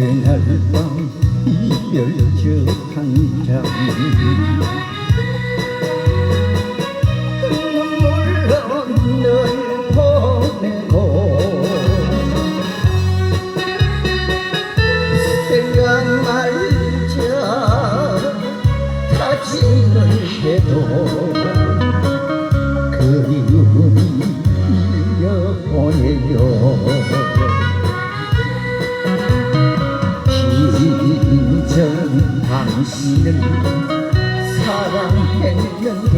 그날 밤 이별주 한장 눈물로 널 보내고 생각 말자 다짐을 해도 그리움이 이어보내요 당신을 사랑했는데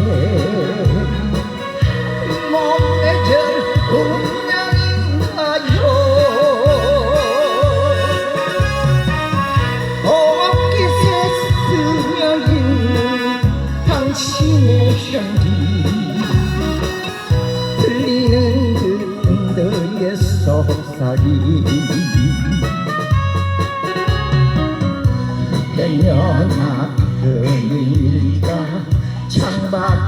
몸에 절 운명인가요? 옷깃에 스며 있는 당신의 향기 들리는 그 너의 속삭임 내려나 그일까. 창밖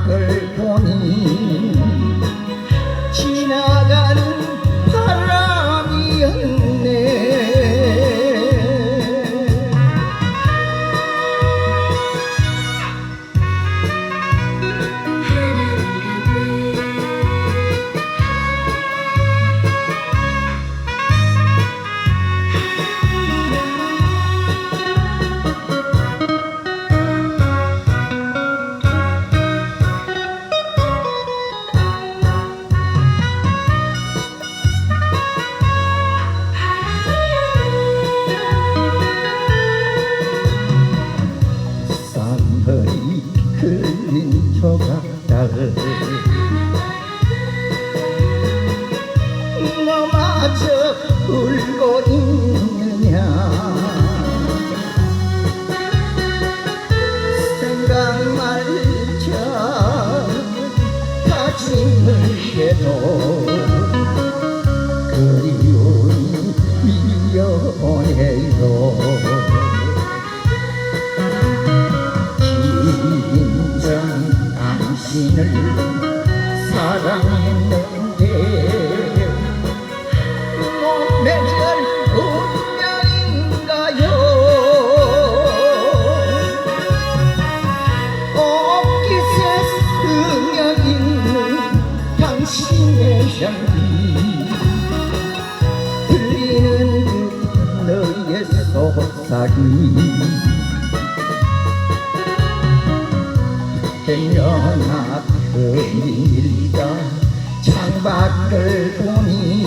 조각들 너마저 울고 있느냐? 생각 말자 다짐을 해도 그리움이 이 사랑했는데 몸매절 운명인가요? 옷깃에 스며 있는 당신의 향기 들리는 그 너의 속삭임 행여나 그일까 창밖을 보니